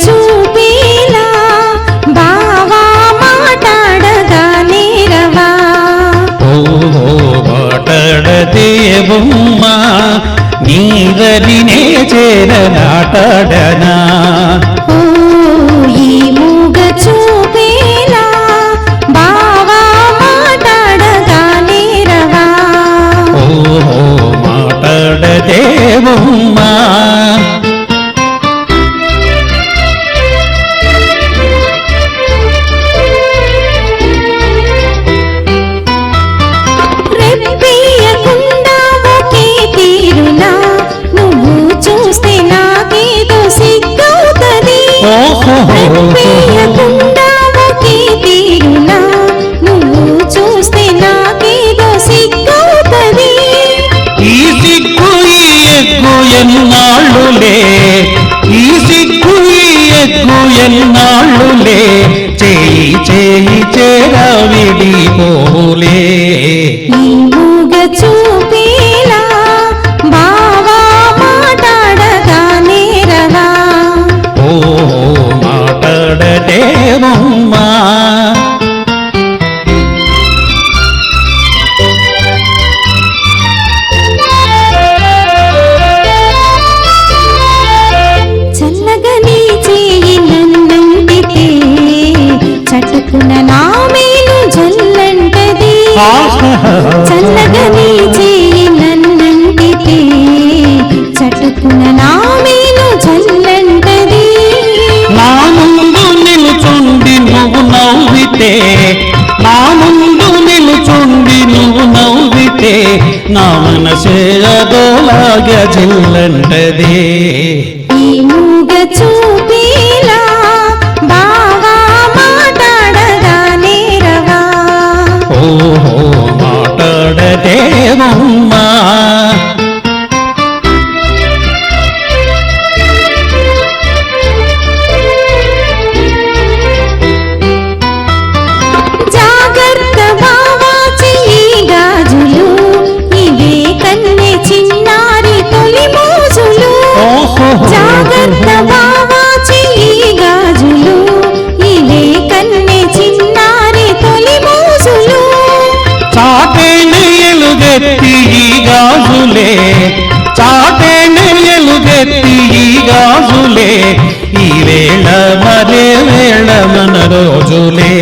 చూపేలా బావా మాట్లాడగానే రవా ఓ మాట్లాడదేవమ్మా నీవరినే చేరనాటాడనా? என்னாளோ చల్లగని చేయి నన్నంటితే చటుకున నా మేను చల్లంటది. నా ముందు నిలుచుండి నువ్వు నవ్వితే నా ముందు నిలుచుండి నువ్వు నవ్వితే నా మనసే అదోలాగా చెల్లంటదే ఎలుగెత్తి ఈ గాజులే. చాటేనే ఎలుగెత్తి ఈ గాజులే. ఈ వేళ మరే వేళ మన రోజులే.